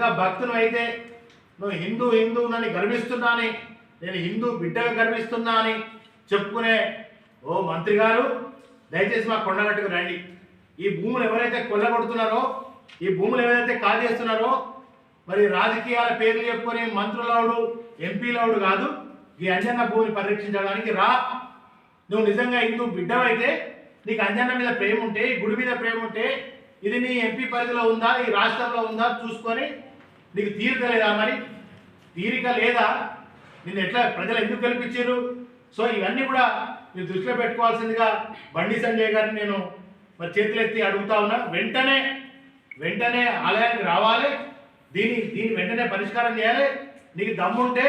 నిజంగా భక్తులు అయితే నువ్వు హిందూ హిందువునని గర్విస్తున్నాని నేను హిందూ బిడ్డగా గర్విస్తున్నా అని చెప్పుకునే ఓ మంత్రి గారు దయచేసి మా కొండగట్టుకు రండి. ఈ భూములు ఎవరైతే కొల్లగొడుతున్నారో ఈ భూములు ఎవరైతే కాజేస్తున్నారో మరి రాజకీయాల పేర్లు చెప్పుకొని మంత్రులవుడు ఎంపీలవుడు కాదు ఈ అంజన్న భూమిని పరిరక్షించడానికి రా. నువ్వు నిజంగా హిందూ బిడ్డవైతే నీకు అంజన్న మీద ప్రేమ ఉంటే గుడి మీద ప్రేమ ఉంటే ఇది నీ ఎంపీ పరిధిలో ఉందా ఈ రాష్ట్రంలో ఉందా చూసుకొని నీకు తీరిక లేదా మరి? తీరిక లేదా? నిన్ను ఎట్లా ప్రజలు ఎందుకు కల్పించారు సో ఇవన్నీ కూడా మీరు దృష్టిలో పెట్టుకోవాల్సిందిగా బండి సంజయ్ గారిని నేను మరి చేతులెత్తి అడుగుతా ఉన్నా. వెంటనే వెంటనే ఆలయానికి రావాలి. దీని దీని వెంటనే పరిష్కారం చేయాలి. నీకు దమ్ముంటే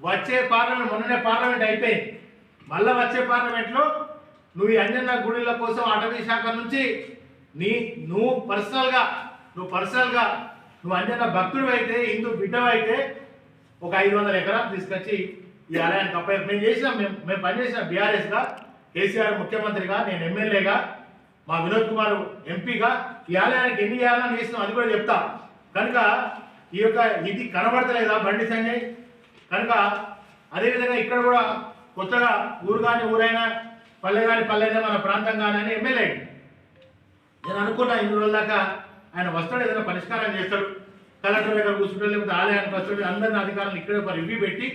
వచ్చే పార్లమెంట్ మొన్ననే పార్లమెంట్ అయిపోయింది. మళ్ళీ వచ్చే పార్లమెంట్లో నువ్వు ఈ అంజన్న గుడిల కోసం అటవీ శాఖ నుంచి నీ నువ్వు పర్సనల్గా నువ్వు పర్సనల్గా నువ్వు అంజన్న భక్తుడు అయితే హిందూ బిడ్డ అయితే ఒక ఐదు వందల ఎకరాలు తీసుకొచ్చి ఈ ఆలయానికి అప్ప మేము చేసినాం మేము మేము పనిచేసినాం బీఆర్ఎస్గా కేసీఆర్ ముఖ్యమంత్రిగా నేను ఎమ్మెల్యేగా మా వినోద్ కుమార్ ఎంపీగా ఈ ఆలయానికి ఎన్ని చేయాలని చేసినాం అది కూడా చెప్తా. కనుక ఈ యొక్క ఇది కనబడతలేదా బండి సంజయ్? కనుక అదేవిధంగా ఇక్కడ కూడా కొత్తగా ఊరు కానీ ఊరైనా పల్లె కానీ పల్లెనే మన ప్రాంతం కానీ అని ఎమ్మెల్యే నేను అనుకున్నా ఇన్ని రోజుల దాకా ఆయన వస్తాడు ఏదైనా పరిష్కారం చేస్తాడు. కలెక్టర్ దగ్గర కూర్చుంటారు లేకపోతే ఆలయాన్ని వస్తాడు అందరిని అధికారులు ఇక్కడే ఒక రివ్యూ పెట్టి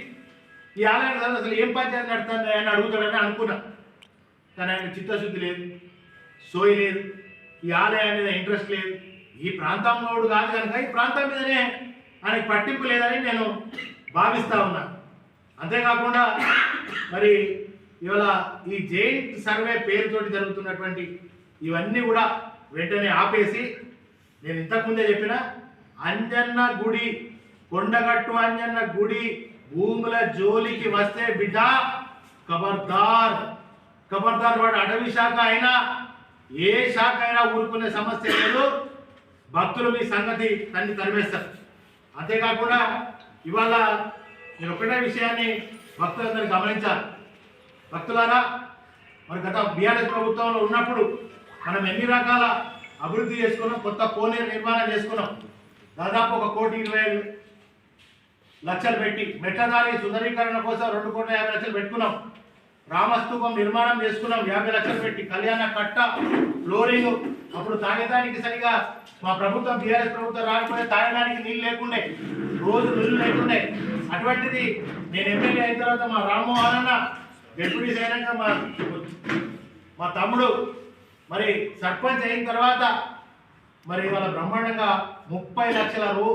ఈ ఆలయాన్ని అసలు అసలు ఏం పంచాయతీ నడుతుంది అని అడుగుతాడని అనుకున్నా. కానీ ఆయన చిత్తశుద్ధి లేదు సోయి లేదు ఈ ఆలయం మీద ఇంట్రెస్ట్ లేదు. ఈ ప్రాంతంలో కాదు కనుక ఈ ప్రాంతం మీదనే ఆయనకి పట్టింపు లేదని నేను భావిస్తా ఉన్నా. అంతేకాకుండా మరి ఇవాళ ఈ జైంట్ సర్వే పేరుతోటి జరుగుతున్నటువంటి ఇవన్నీ కూడా వెంటనే ఆపేసి నేను ఇంతకుముందే చెప్పిన అంజన్న గుడి కొండగట్టు అంజన్న గుడి భూముల జోలికి వస్తే బిడ్డ ఖబర్దార్ ఖబర్దార్ వాడు అటవీ శాఖ అయినా ఏ శాఖ అయినా ఊరుకునే సమస్య లేదు. భక్తులు మీ సంగతి తన్ని తరివేస్తారు అంతేకాకుండా ఇవాళ నేను ఒకటే విషయాన్ని భక్తులందరూ గమనించాలి. భక్తులారా మరి గత బీఆర్ఎస్ ప్రభుత్వంలో ఉన్నప్పుడు మనం ఎన్ని రకాల అభివృద్ధి చేసుకున్నాం కొత్త కోనేరు నిర్మాణం చేసుకున్నాం. దాదాపు ఒక కోటి ఇరవై ఐదు లక్షలు పెట్టి మెట్టదారి సుందరీకరణ కోసం రెండు కోట్ల యాభై లక్షలు పెట్టుకున్నాం. రామస్తూపం నిర్మాణం చేసుకున్నాం. యాభై లక్షలు పెట్టి కళ్యాణ కట్ట ఫ్లోరింగ్. అప్పుడు తాగేదానికి సరిగా మా ప్రభుత్వం బీఆర్ఎస్ ప్రభుత్వం రాకపోతే తాగడానికి నీళ్ళు లేకుండే రోజు నీళ్ళు లేకుండే. అటువంటిది నేను ఎమ్మెల్యే అయిన తర్వాత మా రామ్మోహన్ అన్న డిప్యూటీస్ అయినాక మా మా తమ్ముడు. మరి సర్పంచ్ అయిన తర్వాత మరి ఇవాళ బ్రహ్మాండంగా ముప్పై లక్షల రూ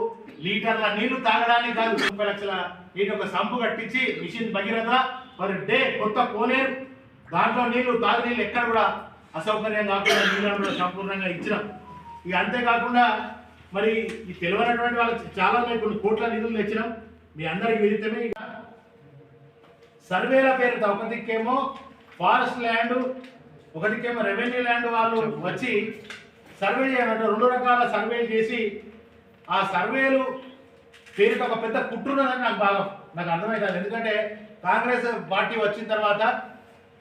లీటర్ల నీళ్ళు తాగడానికి కాదు. ముప్పై లక్షల నీటి ఒక సంపు కట్టించి మిషన్ భగీరథ పర్ డే కొత్త కోనేరు. దాంట్లో నీళ్ళు తాగు నీళ్ళు ఎక్కడ కూడా అసౌకర్యం కాకుండా నీళ్ళను కూడా సంపూర్ణంగా ఇచ్చినాం. ఇక అంతేకాకుండా మరి ఈ తెలియనటువంటి వాళ్ళకి చాలా కొన్ని కోట్ల నిధులు తెచ్చినాం. మీ అందరికి విదితమే ఇక. సర్వేల పేరుతో ఒక దిక్కేమో ఫారెస్ట్ ల్యాండ్ ఒకటికేమో రెవెన్యూ ల్యాండ్ వాళ్ళు వచ్చి సర్వే చేయమంటే రెండు రకాల సర్వేలు చేసి ఆ సర్వేలు పేరుతో ఒక పెద్ద కుట్రున్నదని నాకు బాగా నాకు అర్థమవుతుంది ఎందుకంటే కాంగ్రెస్ పార్టీ వచ్చిన తర్వాత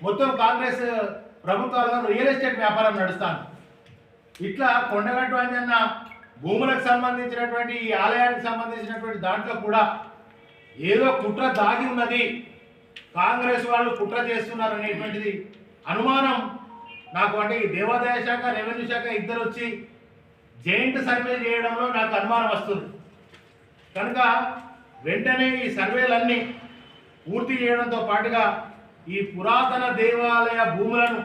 మొత్తం కాంగ్రెస్ ప్రభుత్వాలలో రియల్ ఎస్టేట్ వ్యాపారం నడుస్తాను ఇట్లా కొండగట్టు అన్న భూములకు సంబంధించినటువంటి ఈ ఆలయానికి సంబంధించినటువంటి దాంట్లో కూడా ఏదో కుట్ర దాగి ఉన్నది. కాంగ్రెస్ వాళ్ళు కుట్ర చేస్తున్నారు అనేటువంటిది అనుమానం. నాకు అంటే ఈ దేవాదాయ శాఖ రెవెన్యూ శాఖ ఇద్దరు వచ్చి జైంట్ సర్వే చేయడంలో నాకు అనుమానం వస్తుంది. కనుక వెంటనే ఈ సర్వేలన్నీ పూర్తి చేయడంతో పాటుగా ఈ పురాతన దేవాలయ భూములను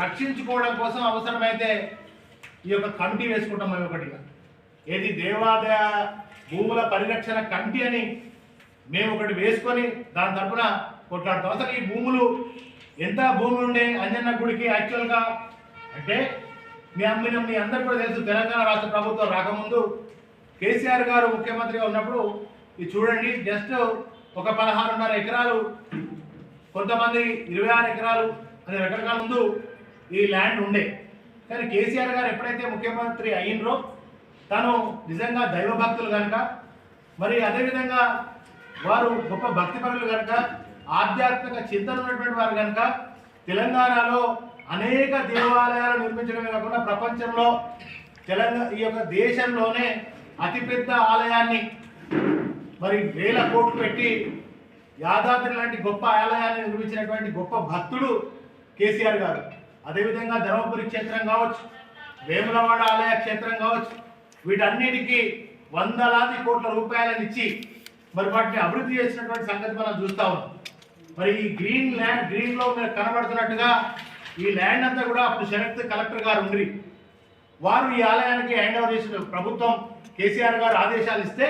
రక్షించుకోవడం కోసం అవసరమైతే ఈ యొక్క కమిటీ వేసుకుంటాం మేము ఒకటిగా. ఏది దేవాదాయ భూముల పరిరక్షణ కమిటీ అని మేము ఒకటి వేసుకొని దాని తరపున కొట్లాడుతాం. అసలు ఈ భూములు ఎంత భూములు ఉండే అంజన్న గుడికి యాక్చువల్గా అంటే మీ అమ్మిన మీ అందరు కూడా తెలుసు తెలంగాణ రాష్ట్ర ప్రభుత్వం రాకముందు కేసీఆర్ గారు ముఖ్యమంత్రిగా ఉన్నప్పుడు ఇది చూడండి జస్ట్ ఒక పదహారున్నర ఎకరాలు కొంతమంది ఇరవై ఆరు ఎకరాలు అనే రకరకాల ముందు ఈ ల్యాండ్ ఉండే. కానీ కేసీఆర్ గారు ఎప్పుడైతే ముఖ్యమంత్రి అయినరో తను నిజంగా దైవభక్తులు కనుక మరి అదేవిధంగా వారు గొప్ప భక్తిపరులు కనుక ఆధ్యాత్మిక చింతన ఉన్నటువంటి వారు కనుక తెలంగాణలో అనేక దేవాలయాలు నిర్మించడమే కాకుండా ప్రపంచంలో తెలంగాణ ఈ యొక్క దేశంలోనే అతిపెద్ద ఆలయాన్ని మరి వేల కోట్లు పెట్టి యాదాద్రి లాంటి గొప్ప ఆలయాన్ని నిర్మించినటువంటి గొప్ప భక్తుడు కేసీఆర్ గారు. అదేవిధంగా ధర్మపురి క్షేత్రం కావచ్చు వేములవాడ ఆలయ క్షేత్రం కావచ్చు వీటన్నిటికీ వందలాది కోట్ల రూపాయలను ఇచ్చి మరి వాటిని అభివృద్ధి చేసినటువంటి సంగతి మనం చూస్తా ఉన్నాం. మరి ఈ గ్రీన్ ల్యాండ్ గ్రీన్లో మీరు కనబడుతున్నట్టుగా ఈ ల్యాండ్ అంతా కూడా అప్పుడు శరత్ కలెక్టర్ గారు ఉండి వారు ఈ ఆలయానికి హ్యాండ్ ఓవర్ చేసిన ప్రభుత్వం కేసీఆర్ గారు ఆదేశాలు ఇస్తే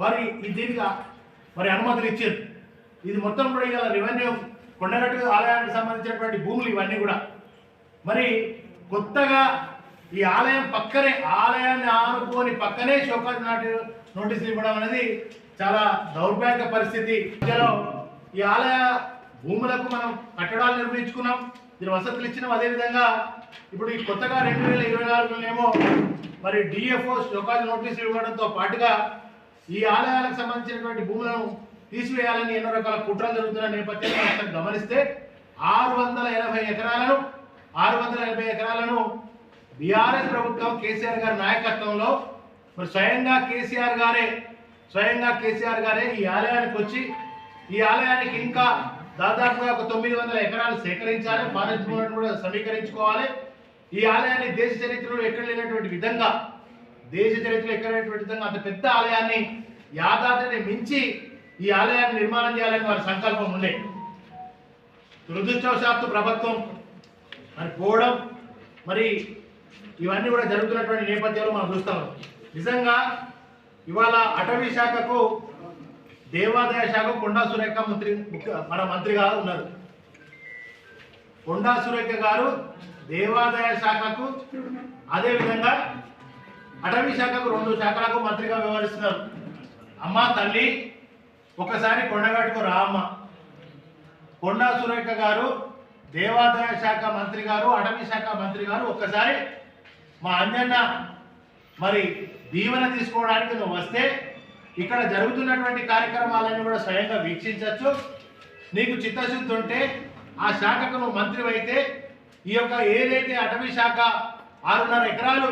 వారు ఈ దీనికి మరి అనుమతులు ఇచ్చారు. ఇది మొత్తం కూడా ఇవాళ రెవెన్యూ కొండగట్టు ఆలయానికి సంబంధించినటువంటి భూములు ఇవన్నీ కూడా. మరి కొత్తగా ఈ ఆలయం పక్కనే ఆలయాన్ని ఆనుకొని పక్కనే షోకాజ్ నాటి నోటీసులు ఇవ్వడం అనేది చాలా దౌర్భాగ్య పరిస్థితి. ఈ ఆలయ భూములకు మనం కట్టడాలు నిర్మించుకున్నాం. దీని వసతులు ఇచ్చినాం అదేవిధంగా ఇప్పుడు ఈ కొత్తగా రెండు వేల ఇరవై నాలుగులోనేమో మరి డిఎఫ్ఓ షోకాజ్ నోటీసులు ఇవ్వడంతో పాటుగా ఈ ఆలయాలకు సంబంధించినటువంటి భూములను తీసివేయాలని ఎన్నో రకాల కుట్రలు జరుగుతున్న నేపథ్యంలో ఒకసారి గమనిస్తే ఆరు వందల ఎనభై ఎకరాలను ఆరు వందల ఎనభై ఎకరాలను బీఆర్ఎస్ ప్రభుత్వం కేసీఆర్ గారి నాయకత్వంలో మరి స్వయంగా కేసీఆర్ గారే స్వయంగా కేసీఆర్ గారే ఈ ఆలయానికి వచ్చి ఈ ఆలయానికి ఇంకా దాదాపుగా ఒక తొమ్మిది వందల ఎకరాలు సేకరించాలి ఫారెస్ట్ కూడా సమీకరించుకోవాలి. ఈ ఆలయాన్ని దేశ చరిత్రలో ఎక్కడ లేనటువంటి విధంగా దేశ చరిత్రలో ఎక్కడ లేనటువంటి విధంగా అంత పెద్ద ఆలయాన్ని యాదాద్రిని మించి ఈ ఆలయాన్ని నిర్మాణం చేయాలని వారి సంకల్పం ఉండే. దురదృష్టవశాత్తు ప్రభుత్వం మరి పోవడం మరి ఇవన్నీ కూడా జరుగుతున్నటువంటి నేపథ్యంలో మనం చూస్తాం. నిజంగా ఇవాళ అటవీ శాఖకు దేవాదాయ శాఖ కొండా సురేఖ మంత్రి మన మంత్రిగా ఉన్నారు. కొండా సురేఖ గారు దేవాదాయ శాఖకు అదేవిధంగా అటవీ శాఖకు రెండు శాఖలకు మంత్రిగా వ్యవహరిస్తున్నారు. అమ్మ తల్లి ఒకసారి కొండగట్టుకు రా అమ్మ. కొండా సురేఖ గారు దేవాదాయ శాఖ మంత్రి గారు అటవీ శాఖ మంత్రి గారు ఒక్కసారి మా అన్నన్న మరి దీవెన తీసుకోవడానికి నువ్వు వస్తే ఇక్కడ జరుగుతున్నటువంటి కార్యక్రమాలన్నీ కూడా స్వయంగా వీక్షించవచ్చు. నీకు చిత్తశుద్ధి ఉంటే ఆ శాఖకు నువ్వు మంత్రి అయితే ఈ యొక్క ఏదైతే అటవీ శాఖ ఆరున్నర ఎకరాలు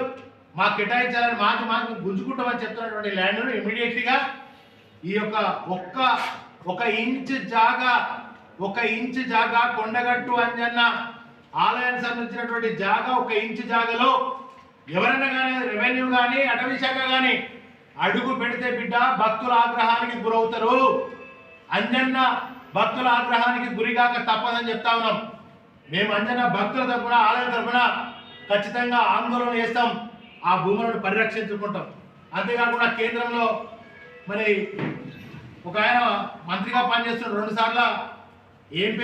మాకు కేటాయించాలని మాకు మాకు గుంజుకుంటామని చెప్తున్నటువంటి ల్యాండ్ను ఇమీడియట్లీగా ఈ యొక్క ఒక్క ఒక ఇంచ్ జాగా ఒక ఇంచ్ జాగా కొండగట్టు అంజన్న ఆలయానికి సంబంధించినటువంటి జాగా ఒక ఇంచ్ జాగాలో ఎవరైనా కానీ రెవెన్యూ కానీ అటవీ శాఖ కానీ అడుగు పెడితే బిడ్డ భక్తుల ఆగ్రహానికి గురవుతారు. అంజన్న భక్తుల ఆగ్రహానికి గురిగాక తప్పదని చెప్తా ఉన్నాం. మేము అంజన్న భక్తుల తరపున ఆలయం తరపున ఖచ్చితంగా ఆందోళన చేస్తాం. ఆ భూములను పరిరక్షించుకుంటాం. అంతేకాకుండా కేంద్రంలో మరి ఒక ఆయన మంత్రిగా పనిచేస్తున్న రెండు సార్లు ఏం